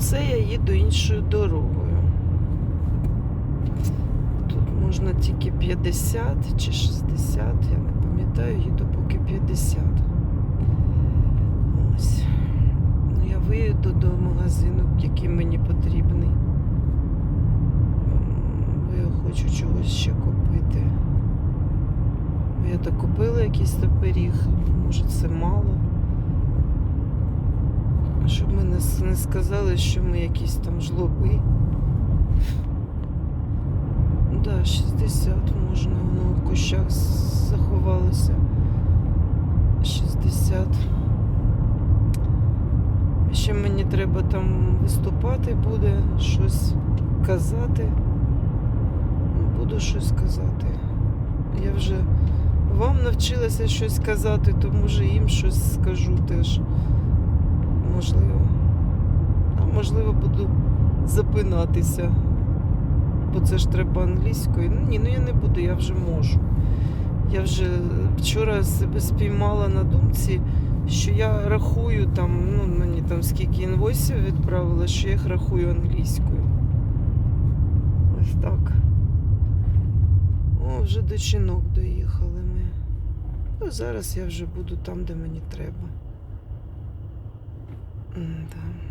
Оце я їду іншою дорогою. Тут можна тільки 50 чи 60, я не пам'ятаю, їду поки 50. Ось. Ну, я виїду до магазину, який мені потрібний. Бо я хочу чогось ще купити. Я так купила якийсь то пиріг, може це мало. Щоб ми не, сказали, що ми якісь там жлоби. Да, 60 можна, воно в кущах заховалося. 60. Ще мені треба там виступати буде, щось казати. Буду щось казати. Я вже вам навчилася щось казати, то може їм щось скажу теж. Можливо. А можливо, буду запинатися. Бо це ж треба англійською. Ну ні, ну я не буду, я вже можу. Я вже вчора себе спіймала на думці, що я рахую там, ну мені там скільки інвойсів відправила, що я їх рахую англійською. Ось так. О, вже до чинок доїхали ми. Ну, зараз я вже буду там, де мені треба. Да.